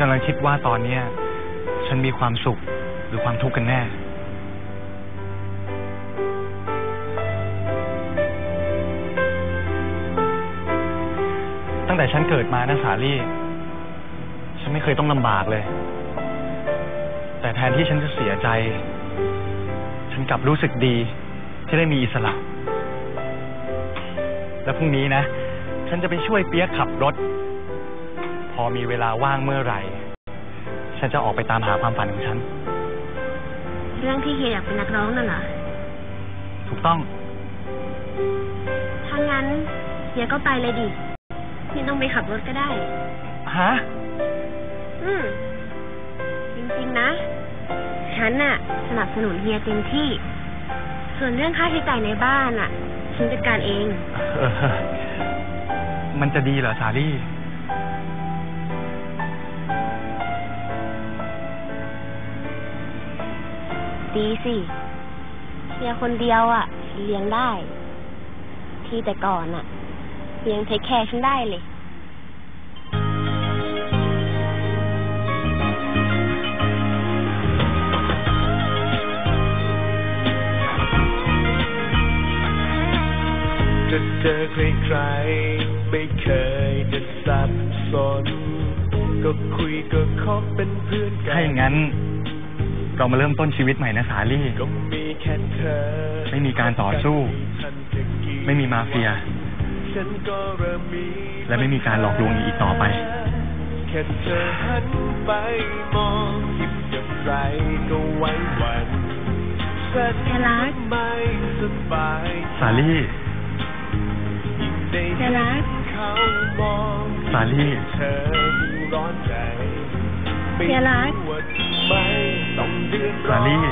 กำลังคิดว่าตอนเนี้ย ฉันมีความสุขหรือความทุกข์กันแน่ ตั้งแต่ฉันเกิดมานะสาลี่ ฉันไม่เคยต้องลำบากเลย แต่แทนที่ฉันจะเสียใจ ฉันกลับรู้สึกดีที่ได้มีอิสระ แล้วพรุ่งนี้นะ ฉันจะไปช่วยเปียกขับรถ พอมีเวลาว่างเมื่อไหร่ ฉันจะออกไปตามหาความฝันของฉัน เรื่องที่เฮียอยากเป็นนักร้องน่ะเหรอ ถูกต้อง ถ้างั้นเฮียก็ไปเลยดิไม่ต้องไปขับรถก็ได้ ฮะ อืม จริงๆนะ ฉันน่ะ สนับสนุนเฮียเต็มที่ ส่วนเรื่องค่าใช้จ่ายในบ้านน่ะ ฉันจัดการเองเออมันจะดีเหรอสาลี่ ดีสิเฮียคนเดียวอะฉันเลี้ยงได้ ที่แต่ก่อนอะเฮียยังเทคแคร์ฉันได้เลยจะเจอใครๆไม่เคยจะสับสน ก็คุยก็คบเป็นเพื่อนกัถ้าอย่างนั้น เรามาเริ่มต้นชีวิตใหม่นะสาลี่ก็มีแค่เธอไม่มีการต่อสู้ ไม่มีมาเฟียฉันก็เริ่มมีและไม่มีการหลอกลวงอีกต่อไปแค่เธอหันไปมองคิดอย่างไรก็ไว้วันฉันแค่รักไม่สบายสาลี่ยิ่งได้แค่เห็นรักเขามองสาลี่เธอดูร้อนใจไม่แค่รัก สาลี่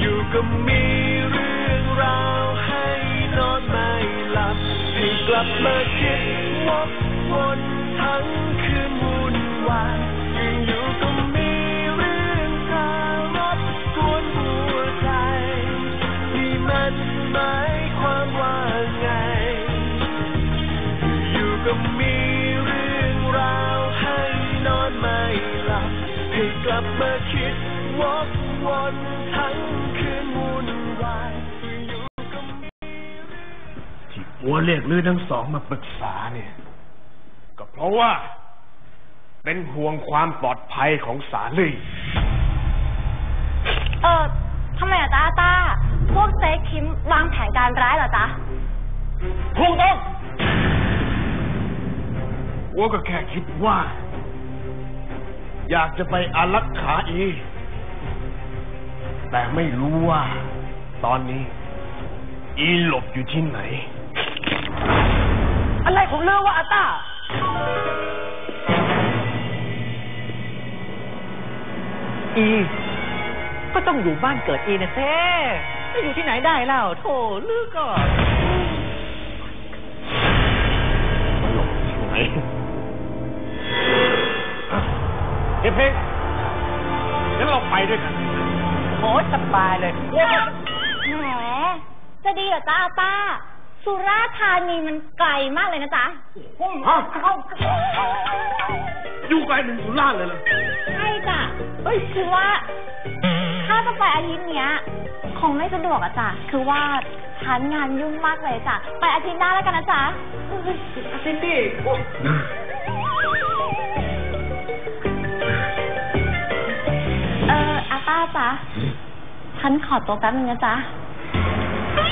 อยู่ก็มีเรื่องราวให้นอนไม่หลับให้กลับมาคิดวกวนทั้ง ลับมาคิดวกวนทั้งคืนวุ่นวายอยู่ก็มีที่อัวเรียกลือทั้งสองมาปรึกษาเนี่ย ก็เพราะว่า เป็นห่วงความปลอดภัยของสาลี่ เออทำไมอะจ๊ะอาต้าพวกเจ๊คิมวางแผนการร้ายเหรอจ๊ะถูกต้องอัวก็แค่คิดว่า อยากจะไปอารักขาอีแต่ไม่รู้ว่า ตอนนี้ อีหลบอยู่ที่ไหน อะไรของเรื่องว่าอาต้าอี ก็ต้องอยู่บ้านเกิดอีนะเซ่จะอยู่ที่ไหนได้เล่าโถลือก็มันหลบอยู่ที่ไหน เฮ้เพลงงั้นเราไปด้วยกันโอ้ยสบายเลยโอ้ยแหมจะดีเหรอจ๊ะอาต้า สุราษฎร์ธานีมันไกลมากเลยนะจ๊ะฮะอยู่ไกลถึงสุราษฎร์เลยเหรอใช่จ้ะเอ้ยคือว่าถ้าจะไปอาทิตย์เนี้ย คงไม่สะดวกอะจ้ะคือว่าฉันงานยุ่งมากเลยจ้ะไปอาทิตย์หน้าแล้วกันนะจ๊ะซินดี้ จ๊ะฉันขอตัวแป๊บนึงนะจ๊ะ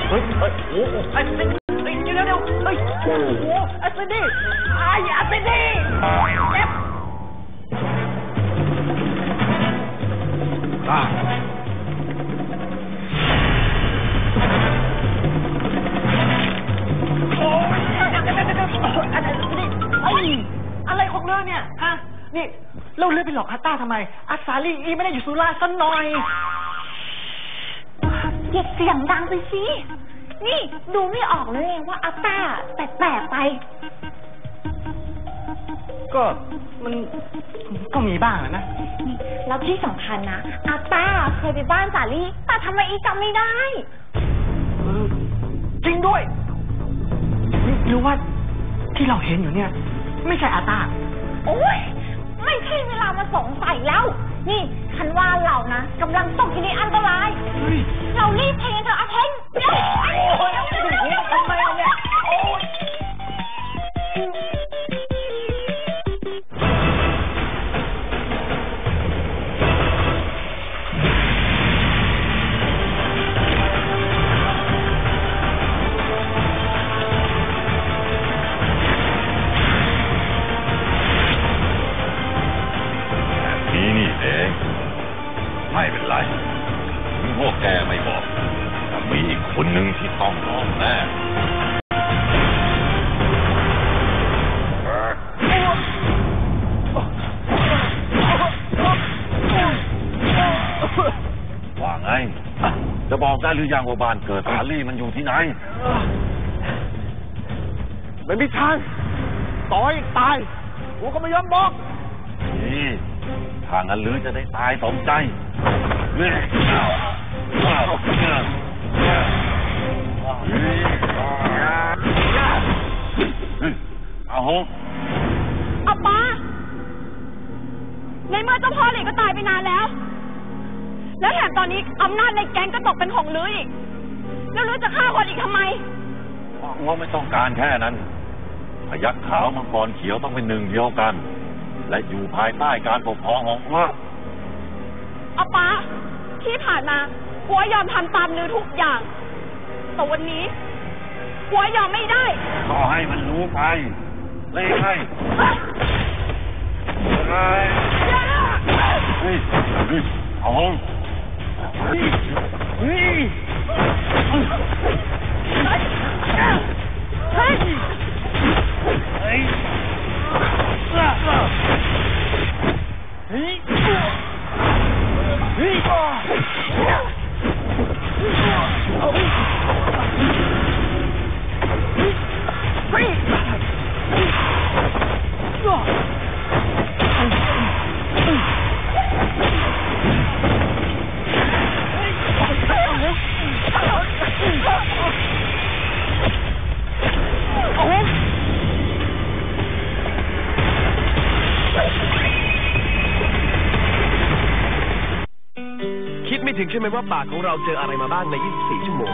เฮ้ยเฮ้ยโอ้โหไอ้ซินเฮ้ยเดี๋ยวเดี๋ยวเฮ้ยโอ้โหไอ้ซินดี้ไอ้ไอ้ซินดี้เจ็บ ได้ ไปหลอกอาต้าทำไมอาสาลีอีไม่ได้อยู่สุราษฎร์ซะหน่อยอย่าเสียงดังไปสิ นี่ดูไม่ออกเลยไงว่าอาต้าแปลกๆไป ก็มันก็มีบ้างอะนะนี่แล้วที่สำคัญนะอาต้าเคยไปบ้านสาลี่แต่ทำไมอีจำไม่ได้เออจริงด้วยหรือหรือว่าที่เราเห็นอยู่เนี่ย ไม่ใช่อาตาโอ้ย ไม่ใช่เวลามาสงสัยแล้ว นี่ฉันว่าเรานะกำลังตกอยู่ในอันต ไม่เป็นไรถึงพวกแกไม่บอกแต่มีอีกคนหนึ่งที่ต้องบอกแน่ว่าไง จะบอกได้หรือยังว่าบ้านเกิดฮารี่มันอยู่ที่ไหน ไม่มีทางต่อให้ตาย กูก็ไม่ยอมบอกนี่ ถ้างั้นหรือจะได้ตายสมใจเฮ้ยเอาหงอาป้า ในเมื่อเจ้าพ่อเหล็กก็ตายไปนานแล้ว แล้วแถมตอนนี้อำนาจในแก๊งก็ตกเป็นของลืออีก แล้วลือจะฆ่าคนอีกทำไมว่าไม่ต้องการแค่นั้นพยักขาวมังกรเขียวต้องเป็นหนึ่งเดียวกัน และอยู่ภายใต้การปกครองของพระอาป้าที่ผ่านมากัวยอมทำตามลือทุกอย่าง แต่วันนี้กัวยอมไม่ได้ก็ให้มันรู้ไปเลยให้เฮ้ยเฮ้ยเอาหงคิดไม่ถึง ใช่ไหมว่าปากของเราเจออะไรมาบ้างใน 24 ชั่วโมง